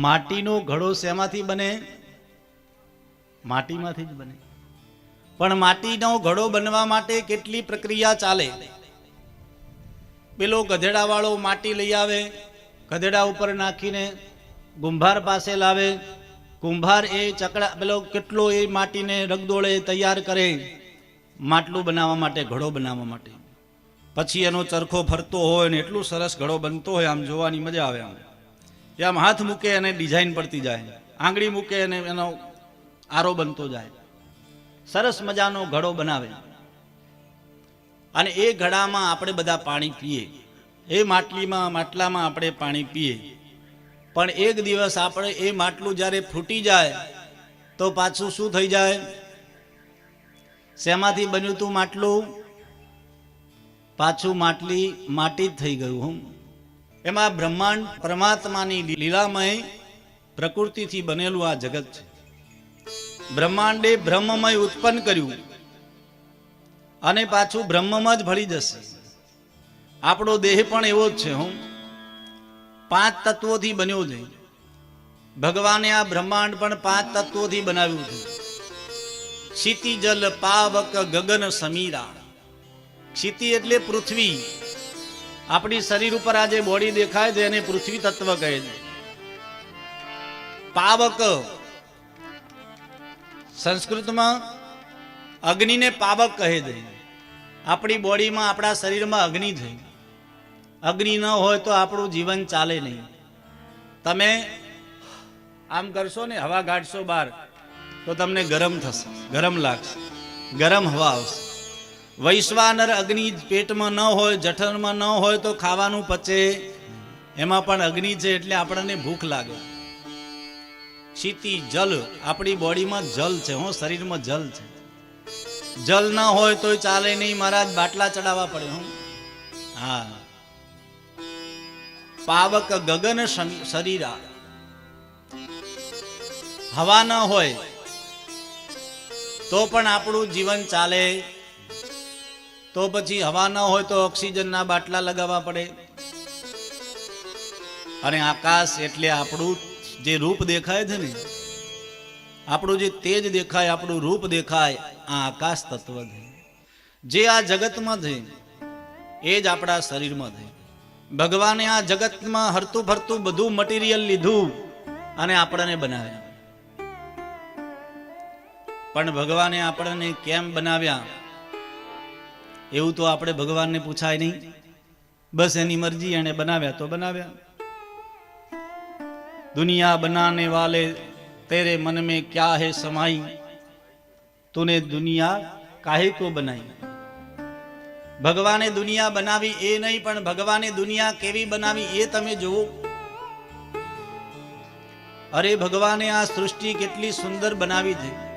માટીનો ઘડો શેમાંથી બને? માટીમાંથી જ બને. પણ માટીનો ઘડો બનવા માટે કેટલી પ્રક્રિયા ચાલે? પેલો ગધેડાવાળો માટી લઈ આવે, ગધેડા ઉપર નાખીને કુંભાર પાસે લાવે. કુંભાર એ ચકડા, પેલો કેટલો એ માટીને રગદોળે તૈયાર કરે, માટલું બનાવવા માટે, ઘડો બનાવવા માટે. પછી એનો ચરખો ફરતો હોય ને એટલું સરસ ઘડો બનતો હોય, આમ જોવાની મજા આવે આમ. એ આમ હાથ મૂકે અને ડિઝાઇન પડતી જાય. આંગળી મૂકે અને એનો આરો બનતો જાય. સરસ મજાનો ઘડો બનાવે. અને એ ઘડામાં આપણે બધા પાણી પીએ. એ માટલીમાં, માટલામાં આપણે પાણી પીએ. પણ એક દિવસ આપણે એ માટલું જ્યારે ફૂટી જાય, તો પાછું શું થઈ જાય? શેમાંથી બન્યું તું માટલું? પાછું માટલી, માટી જ થઈ ગયું હું એમાં બ્રહ્માંડ પરમાત્માની લીલામય પ્રકૃતિથી બનેલું આ જગત છે. બ્રહ્માંડે બ્રહ્મમય ઉત્પન્ન કર્યું અને પાછું બ્રહ્મમાં જ ભળી જશે. આપણો દેહ પણ એવો જ છે હું. પાંચ તત્વોથી બન્યો છે. ભગવાને આ બ્રહ્માંડ પણ પાંચ તત્વોથી બનાવ્યું છે. ક્ષિતિ જલ પાવક, ગગન, સમીરા. ક્ષિતિ એટલે પૃથ્વી. આપણી શરીર ઉપર આ જે બોડી દેખાય છે, એને પૃથ્વી તત્વ કહે છે. પાવક. સંસ્કૃતમાં અગ્નિને પાવક કહે છે. આપણી બોડીમાં, આપણા શરીરમાં અગ્નિ છે. અગ્નિ ન હોય તો આપણું જીવન ચાલે નહીં. તમે આમ કરશો ને, હવા ગાઢશો બહાર, તો તમને ગરમ થશે, ગરમ લાગશે, ગરમ હવા આવશે. વૈશ્વાનર અગ્નિ પેટમાં ન હોય, જઠરમાં ન હોય તો ખાવાનું પચે. એમાં પણ અગ્નિ છે એટલે આપણને ભૂખ લાગે. ક્ષિતિ જલ, આપણી બોડીમાં જલ છે, હો, શરીરમાં જલ છે. જલ ન હોય તોય ચાલે નહીં, મહારાજ, બાટલા ચડાવવા પડે, હું. હા. પાવક ગગન શરીરા. હવા ન હોય તો પણ આપણું જીવન ચાલે. તો પછી હવા ન હોય તો ઓક્સિજનના બાટલા લગાવવા પડે. અને આકાશ એટલે આપણું જે રૂપ દેખાય છે ને, આપણું જે તેજ દેખાય, આપણું રૂપ દેખાય, આ આકાશ તત્વ છે. જે આ જગતમાં છે, એ જ આપણા શરીરમાં છે. ભગવાને આ જગતમાં હરતું ફરતું બધું મટીરિયલ લીધું અને આપણને બનાવ્યા. પણ ભગવાને આપણને કેમ બનાવ્યા? એવું તો આપણે ભગવાનને પૂછાય નહીં. બસ એની મરજી એને બનાવ્યા તો બનાવ્યા. દુનિયા બનાને વાલે તેરે મન મેં ક્યા હે સમાઈ? તુને દુનિયા કાહે કો બનાવી ભગવાને દુનિયા બનાવી એ નહીં, પણ ભગવાને દુનિયા કેવી બનાવી એ તમે જુઓ. અરે ભગવાને આ સૃષ્ટિ કેટલી સુંદર બનાવી છે.